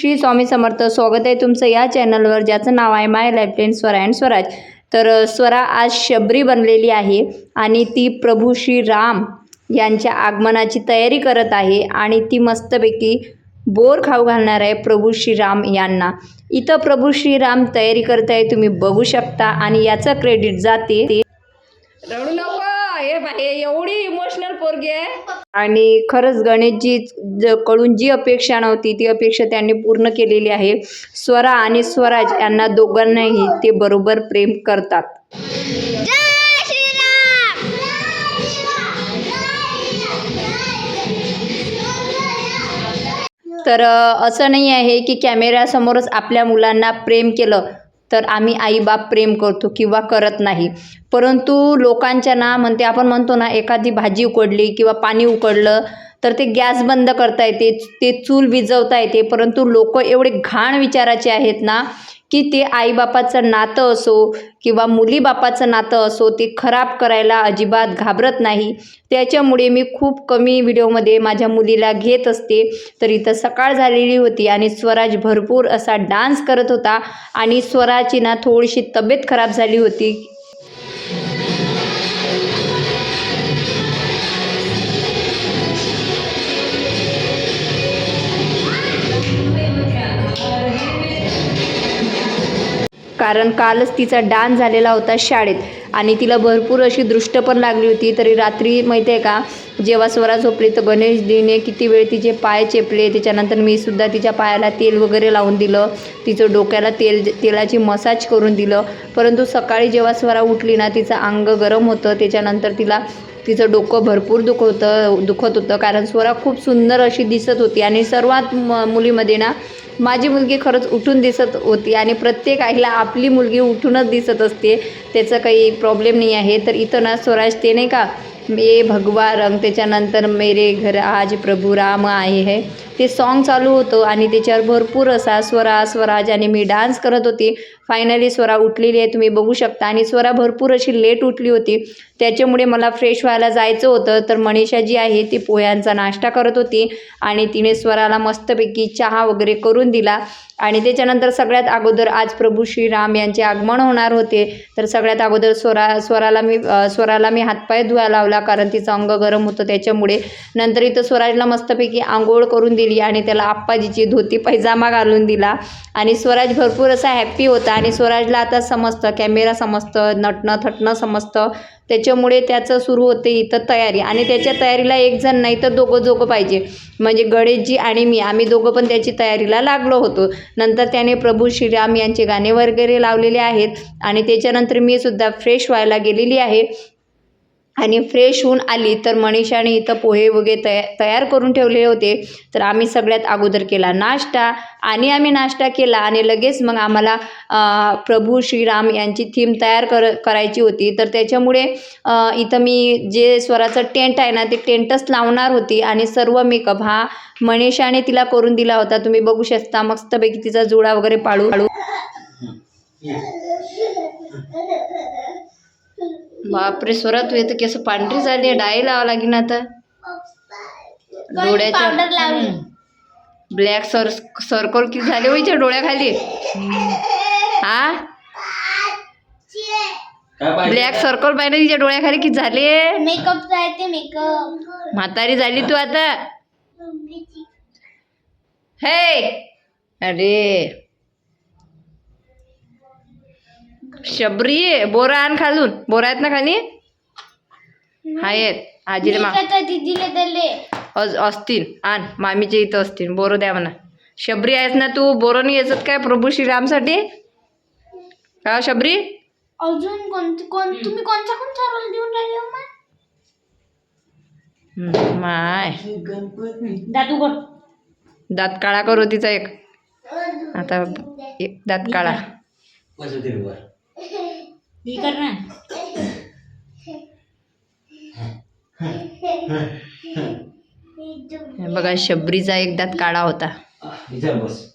श्री स्वामी समर्थ. स्वागत आहे तुमचं या चॅनलवर ज्याचं नाव आहे my lifeline Swara and Swaraj. तर स्वरा आज शबरी बनलेली आहे आणि ती प्रभू श्री राम यांच्या आगमनाची तयारी करत आहे आणि ती मस्तपैकी बोर खाऊ घालणार आहे प्रभू श्रीराम यांना. इथं प्रभू श्रीराम तयारी करत आहे तुम्ही बघू शकता आणि याचं क्रेडिट जाते. रडू नको हे बा- हे एवढी इमोशनल पोरगी आहे. आणि खरंच गणेशजी ज कडून जी अपेक्षा नव्हती ती अपेक्षा त्यांनी पूर्ण केलेली आहे. स्वरा आणि स्वराज यांना दोघांनाही ते बरोबर प्रेम करतात. तर असं नाही आहे की कॅमेऱ्यासमोरच आपल्या मुलांना प्रेम केलं. तर आम्ही आईबाप प्रेम करतो किंवा करत नाही. परंतु लोकांच्या ना म्हणते आपण म्हणतो ना एखादी भाजी उकडली किंवा पाणी उकडलं तर ते गॅस बंद करता येते ते चूल विझवता येते. परंतु लोक एवढे घाण विचाराचे आहेत ना की ते आईबापाचं नातं असो किंवा मुलीबापाचं नातं असो ते खराब करायला अजिबात घाबरत नाही. त्याच्यामुळे मी खूप कमी व्हिडिओमध्ये माझ्या मुलीला घेत असते. तर इथं सकाळ झालेली होती आणि स्वराज भरपूर असा डान्स करत होता आणि स्वराची ना थोडीशी तब्येत खराब झाली होती. कारण कालच तिचा डान झालेला होता शाळेत. आणि तिला भरपूर अशी दृष्ट पण लागली होती. तरी रात्री माहिती आहे का जेव्हा स्वरा झोपली तर गणेशजीने किती वेळ तिचे पाय चेपले त्याच्यानंतर मी सुद्धा तिच्या पायाला तेल वगैरे लावून दिलं. तिचं डोक्याला तेल तेलाची मसाज करून दिलं. परंतु सकाळी जेव्हा स्वरा उठली ना तिचं अंग गरम होतं. त्याच्यानंतर तिला तिचं डोकं भरपूर दुख होतं दुखत होतं. कारण स्वरा खूप सुंदर अशी दिसत होती आणि सर्वात म मुलीमध्ये ना माझी मुलगी खरंच उठून दिसत होती आणि प्रत्येक आईला आपली मुलगी उठूनच दिसत असते. त्याचं काही प्रॉब्लेम नाही आहे. तर इथं ना स्वराज ते नाही का ये भगवा रंग त्याच्यानंतर मेरे घर आज प्रभू राम आहे. है ते सॉन्ग चालू होतं आणि त्याच्यावर भरपूर असा स्वरा स्वराज आणि मी डान्स करत होती. फायनली स्वरा उठलेली आहे तुम्ही बघू शकता. आणि स्वरा भरपूर अशी लेट उठली होती. त्याच्यामुळे मला फ्रेश व्हायला जायचं होतं. तर मनीषा जी आहे ती पोह्यांचा नाश्ता करत होती. आणि तिने स्वराला मस्तपैकी चहा वगैरे करून दिला. आणि त्याच्यानंतर सगळ्यात अगोदर आज प्रभू श्रीराम यांचे आगमन होणार होते. तर सगळ्यात अगोदर स्वरा स्वराला मी स्वराला मी हातपाय धुवायला लावला. कारण तिचं अंग गरम होतं त्याच्यामुळे. नंतर इथं स्वराजला मस्तपैकी आंघोळ करून दिली आणि त्याला आप्पाजीची धोती पैजामा घालून दिला. आणि स्वराज भरपूर असा हॅप्पी होता आणि स्वराजला आता समजतं कॅमेरा समजतं नटणं थटणं समजतं. त्याच्यामुळे त्याचं सुरू होते इथं तयारी. आणि त्याच्या तयारीला एक जण नाही तर दोघं दोघं पाहिजे. म्हणजे गणेशजी आणि मी आम्ही दोघं पण त्याची तयारीला लागलो होतो. नंतर त्याने प्रभू श्रीराम यांचे गाणे वगैरे लावलेले आहेत. आणि त्याच्यानंतर मी सुद्धा फ्रेश व्हायला गेलेली आहे. आणि फ्रेश होऊन आली तर मनीषाने इथं पोहे वगैरे तया तयार करून ठेवले होते. तर आम्ही सगळ्यात अगोदर केला नाश्ता आणि आम्ही नाश्ता केला आणि लगेच मग आम्हाला प्रभू श्रीराम यांची थीम तयार कर करायची होती. तर त्याच्यामुळे इथं मी जे स्वराचं टेंट आहे ना ते टेंटच लावणार होती आणि सर्व मेकअप हा मनीषाने तिला करून दिला होता. तुम्ही बघू शकता मस्तपैकी तिचा जुडा वगैरे पाळू पाळू. बापरे स्वरा तू येतं केस पांढरी झाली डाई लावा लागेल आता. पावडर लावली. ब्लॅक सर सर्कल किती झाले हो हिच्या डोळ्याखाली? हा? ब्लॅक सर्कल पाहिजे तिच्या डोळ्याखाली किती झाले? मेकअप आहे ते मेकअप. म्हातारी झाली तू आता. हे! अरे! शबरी बोरा आण खालून. बोरा आहेत ना खाली? आहेत. आजीला मा दीदीला दिले. अज असतील. आण. मामीच्या इथं असतील. बोरं द्या म्हणा. शबरी आहेस ना तू? बोरं नाही यायचं काय प्रभू श्रीरामसाठी? का शबरी? अजून कोण तुम्ही कोणत्या कोणत्या रोल देऊन राहिले हो? हम्म, माय. दादू दात काळा करू तिचा एक. आता एक दात काळा. वर. ही कर ना. हे बघा शबरीचा एक दात काळा होता. बस.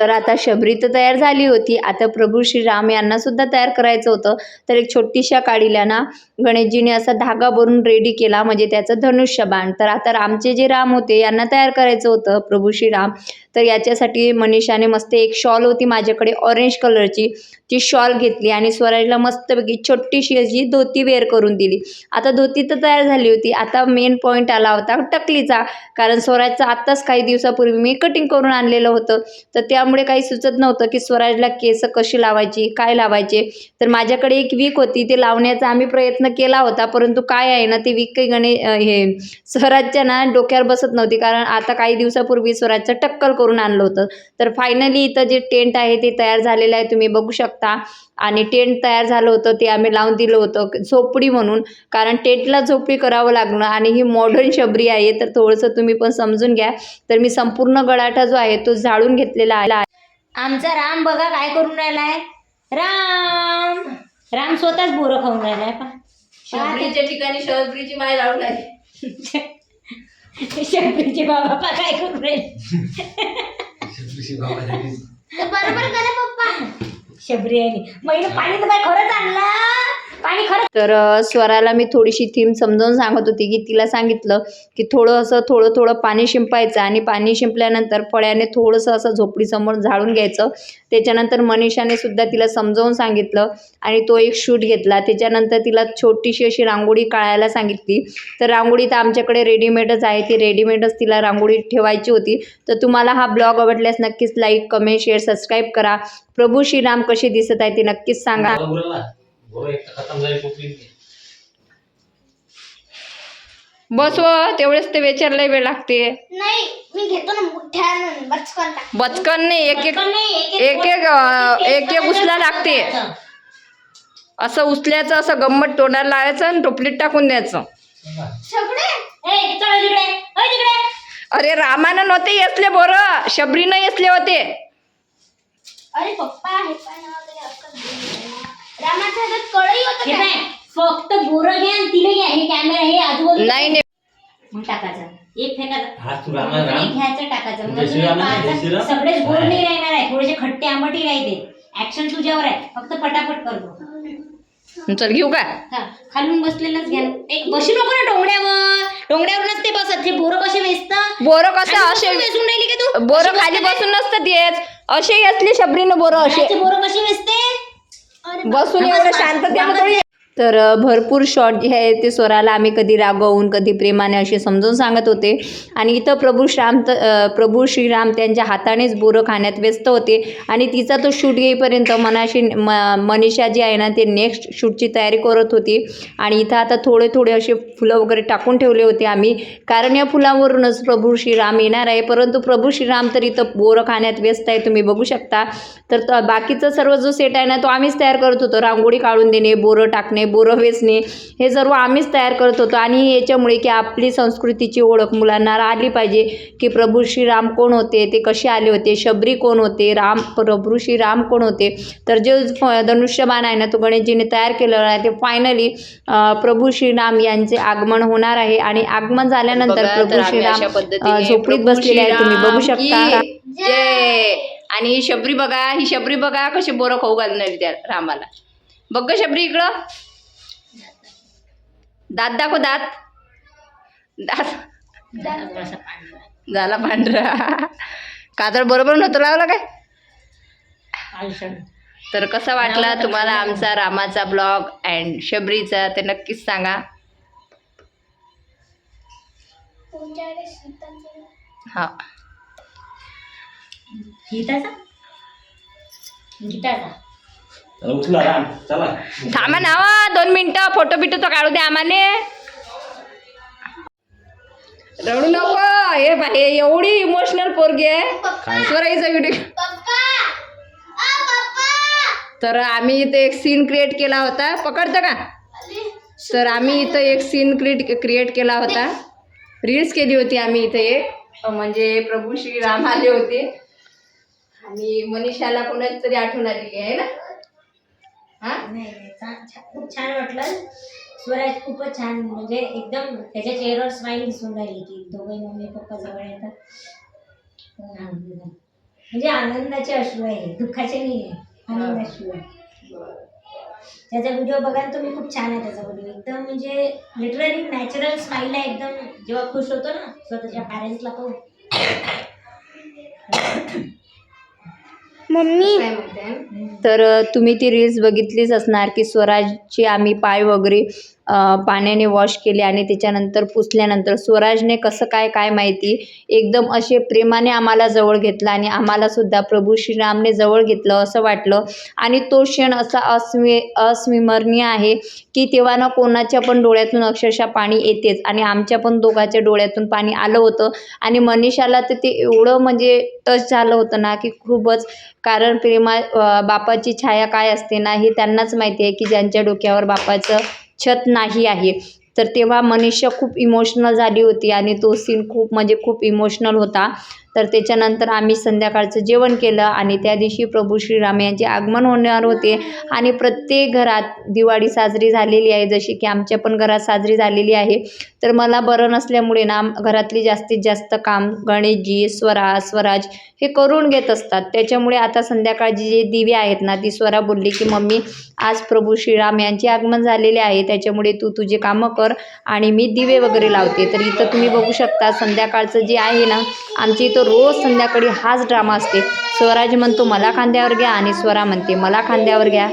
तर आता शबरी तर तयार झाली होती. आता प्रभू श्रीराम यांना सुद्धा तयार करायचं होतं. तर एक छोटीशा काडीला ना गणेशजीने असा धागा भरून रेडी केला. म्हणजे त्याचं धनुष्य बाण तर आता रामचे जे राम होते यांना तयार करायचं होतं प्रभू श्रीराम. तर याच्यासाठी मनीषाने मस्त एक शॉल होती माझ्याकडे ऑरेंज कलरची ती शॉल घेतली आणि स्वराजला मस्तपैकी छोटीशी अशी धोती वेअर करून दिली. आता धोती तर तयार झाली होती. आता मेन पॉईंट आला होता टकलीचा. कारण स्वराजचं आत्ताच काही दिवसापूर्वी मी कटिंग करून आणलेलं होतं. तर त्या त्यामुळे काही सुचत नव्हतं की स्वराजला केस कशी लावायची काय लावायचे. तर माझ्याकडे एक वीक होती ते लावण्याचा आम्ही प्रयत्न केला होता परंतु काय आहे ना ती वीक काही गणे हे स्वराजच्या ना डोक्यावर बसत नव्हती कारण आता काही दिवसापूर्वी स्वराजचं टक्कल करून आणलं होतं. तर फायनली इथं जे टेंट आहे ते तयार झालेलं आहे तुम्ही बघू शकता. आणि टेंट तयार झालं होतं ते आम्ही लावून दिलं होतं झोपडी म्हणून. कारण टेंटला झोपडी करावं लागणं आणि ही मॉडर्न शबरी आहे तर थोडंसं तुम्ही पण समजून घ्या. तर मी संपूर्ण गळाटा जो आहे तो झाडून घेतलेला आहे. आमचा राम बघा काय करून राहिलाय. राम! राम स्वतःच बोरं खाऊन राहिलाय पा शबरीच्या ठिकाणी शबरीची माय लावून आहे शबरीचे बाबा पा काय करून राहिले. बरोबर करा पप्पा? शबरी आहे महिला पाणी तर काय खरंच आणला? पाणी तर स्वराला मी थोडीशी थीम समजावून सांगत होती की तिला सांगितलं की थोडं असं थोडं थोडं पाणी शिंपायचं आणि पाणी शिंपल्यानंतर फळ्याने थोडंसं असं झोपडीसमोर झाडून घ्यायचं. त्याच्यानंतर मनीषाने सुद्धा तिला समजावून सांगितलं आणि तो एक शूट घेतला. त्याच्यानंतर तिला छोटीशी अशी रांगोळी काढायला सांगितली. तर रांगोळी तर आमच्याकडे रेडीमेडच आहे. ती रेडीमेडच तिला रांगोळी ठेवायची होती. तर तुम्हाला हा ब्लॉग आवडल्यास नक्कीच लाईक कमेंट शेअर सबस्क्राईब करा. प्रभू श्रीराम कसे दिसत आहे ते नक्कीच सांगा. बरोबर एक तर खतम झाली टोपली बस व तेवढेच ते वेचारला वेळ लागते. नाही मी घेतो ना मोठ्या बचकन टाक बचकन नाही एक एक पटकन नाही, एक एक अं, एक एक उचला लागते. असं उचल्याचं असं गंमत तोंडाला लावायचं आणि टोपलीत टाकून द्यायचं. सगळे? ए, चला तिकडे. ओय तिकडे. अरे रामानं नव्हते येसले बोरं शबरीनं येसले होते. अरे पप्पा हे पण रामाच्या हातात कळई होतं हे काय? काय फक्त बोरं घ्या आणि तिने घ्या. हे कॅमेरा हे आजूबाजू नाही नाही. मग टाकायचं. एक फेकायचं. हा तू रामा. राम एक घ्यायचं टाकायचं. जय मग तुम्ही श्रीराम ना, जय पाहायचं, श्रीराम. सगळेच गोड नाही राहणार आहे. थोडेसे खट्टे आंबटी राहते. ऍक्शन तुझ्यावर आहे. फक्त पटापट करतो. चल घेऊ का? हा खालून बसलेलंच घ्या ना. बसू नको ना डोंगड्यावर डोंगड्यावर नसते बसत. हे बोरं कसे वेचतं? बोरं कसं असे वेचून राहिली का तू? बोरं खाली बसून नसतात येत. असे असले शबरीनं बोरं असे. बोरं कशी वेचते? बसून एवढं शांततेनं तर भरपूर शॉट जे आहे ते स्वराला आम्ही कधी रागवून कधी प्रेमाने असे समजून सांगत होते. आणि इथं प्रभू श्राम त- प्रभू श्रीराम त्यांच्या हातानेच बोरं खाण्यात व्यस्त होते. आणि तिचा तो शूट घेईपर्यंत मनाशी म मनीषा जी आहे ना ते नेक्स्ट शूटची तयारी करत होती. आणि इथं आता थोडे थोडे असे फुलं वगैरे टाकून ठेवले होते आम्ही. कारण या फुलांवरूनच प्रभू श्रीराम येणार आहे. परंतु प्रभू श्रीराम तर इथं बोरं खाण्यात व्यस्त आहे तुम्ही बघू शकता. तर त- बाकीचा सर्व जो सेट आहे ना तो आम्हीच तयार करत होतो. रांगोळी काढून देणे बोरं टाकणे बोरं वेचणे हे सर्व आम्हीच तयार करत होतो. आणि याच्यामुळे की आपली संस्कृतीची ओळख मुलांना आली पाहिजे की प्रभू श्रीराम कोण होते ते कसे आले होते शबरी कोण होते राम प्रभू श्रीराम कोण होते. तर जे धनुष्यबाण आहे ना तो गणेशजीने तयार केलेला आहे. ते फायनली प्रभू श्रीराम यांचे आगमन होणार आहे. आणि आगमन झाल्यानंतर प्रभू श्रीराम झोपडीत बसलेले आहे तुम्ही बघू शकता. आणि शबरी बघा ही शबरी बघा कशी बोरं खाऊ घालणार त्या रामाला. बघ शबरी इकडं. दात दाखव दात. दात. झाला पांढरा. काजळ बरोबर नव्हतं लावला काय. तर कसा वाटला तुम्हाला आमचा रामाचा ब्लॉग अँड शबरीचा ते नक्कीच सांगा. हा. गीताचा? गीताचा. चला उचला राम चला. थांबा ना हो, दोन मिनिटं फोटो बिटो तर काढू द्या आम्हाने रडू नको हे बा- हे एवढी इमोशनल पोरगी आहे. स्वराईचा व्हिडिओ पप्पा. आ पप्पा. तर आम्ही इथे एक सीन क्रिएट केला होता. पकडतं का? तर आम्ही इथं एक सीन क्रिएट क्रिएट केला होता. रील्स केली होती आम्ही इथे एक. म्हणजे प्रभू श्रीराम आले होते. आणि मनीषाला कोणाची तरी आठवण आलेली आहे ना? हा? नाही नाही, खूप छान वाटलं. स्वराज खूपच छान म्हणजे एकदम त्याच्या चेहऱ्यावर स्माईल दिसून राहिली की दोघे मम्मी पप्पा जवळ येतात. म्हणजे आनंदाचे अश्रू आहे दुःखाचे नाही आहे आनंद अश्रू आहे. त्याचा व्हिडिओ बघा तुम्ही खूप छान आहे त्याचा व्हिडिओ एकदम म्हणजे लिटरली नॅचरल स्माईल आहे एकदम. जेव्हा खुश होतो ना स्वतःच्या पॅरेंट्सला पाहून मम्मी. तर तुम्ही ती रील्स बघितलीच असणार की स्वराजचे आम्ही पाय वगैरे पाण्याने वॉश केले आणि त्याच्यानंतर पुसल्यानंतर स्वराजने कसं काय काय माहिती? एकदम असे प्रेमाने आम्हाला जवळ घेतलं आणि आम्हालासुद्धा प्रभू श्रीरामने जवळ घेतलं असं वाटलं. आणि तो क्षण असा अस्मि अस्मिमरणीय आहे की तेव्हा ना कोणाच्या पण डोळ्यातून अक्षरशः पाणी येतेच आणि आमच्या पण दोघांच्या डोळ्यातून पाणी आलं होतं. आणि मनीषाला तर ते एवढं म्हणजे टच झालं होतं ना की खूपच कारण प्रेमा बापाची छाया काय असते ना हे त्यांनाच माहिती आहे की ज्यांच्या डोक्यावर बापाचं छत नाही आहे. तर तेव्हा मनीषा खूप इमोशनल झाली होती आणि तो सीन खूप म्हणजे खूप इमोशनल होता. तर त्याच्यानंतर आम्ही संध्याकाळचं जेवण केलं आणि त्या दिवशी प्रभू श्रीराम यांचे आगमन होणार होते. आणि प्रत्येक घरात दिवाळी साजरी झालेली आहे. जशी की आमच्या पण घरात साजरी झालेली आहे. तर मला बरं नसल्यामुळे ना घरातली जास्तीत जास्त काम गणेशजी स्वरा स्वराज हे करून घेत असतात. त्याच्यामुळे आता संध्याकाळची जे दिवे आहेत ना ती स्वरा बोलली की मम्मी आज प्रभू श्रीराम यांचे आगमन झालेले आहे. त्याच्यामुळे तू तुझे कामं कर आणि मी दिवे वगैरे लावते. तर इथं तुम्ही बघू शकता संध्याकाळचं जे आहे ना आमच्या इथं रोज संध्याकाळी हाच ड्रामा असते. स्वराज म्हणतो मला खांद्यावर घ्या आणि स्वरा म्हणते मला खांद्यावर घ्या.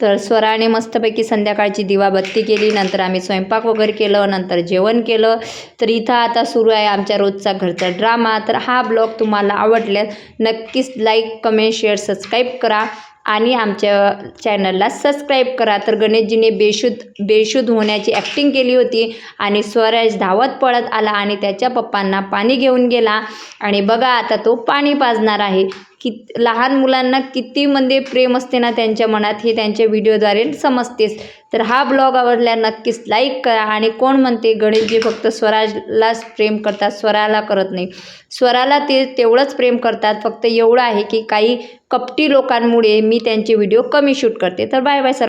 तर स्वराने मस्तपैकी संध्याकाळची दिवाबत्ती केली. नंतर आम्ही स्वयंपाक वगैरे केलं. नंतर जेवण केलं. तर इथं आता सुरू आहे आमच्या रोजचा घरचा ड्रामा. तर हा ब्लॉग तुम्हाला आवडल्यास नक्कीच लाईक कमेंट शेअर सबस्क्राईब करा. आणि आमच्या चॅनलला सबस्क्राईब करा. तर गणेशजीने बेशुद्ध बेशुद्ध होण्याची ॲक्टिंग केली होती आणि स्वराज धावत पळत आला आणि त्याच्या पप्पांना पाणी घेऊन गेला. आणि बघा आता तो पाणी पाजणार आहे. कित लहान मुलांना किती म्हणजे प्रेम असते ना त्यांच्या मनात हे त्यांच्या व्हिडिओद्वारे समजतेच तर हा ब्लॉग आवडल्या नक्कीच लाईक करा आणि कोण म्हणते गणेशजी फक्त स्वराजलाच प्रेम करतात स्वराला करत नाही. स्वराला ते तेवढंच प्रेम करतात फक्त एवढं आहे की काही कपटी लोकांमुळे मी त्यांचे व्हिडिओ कमी शूट करते. तर बाय बाय सर.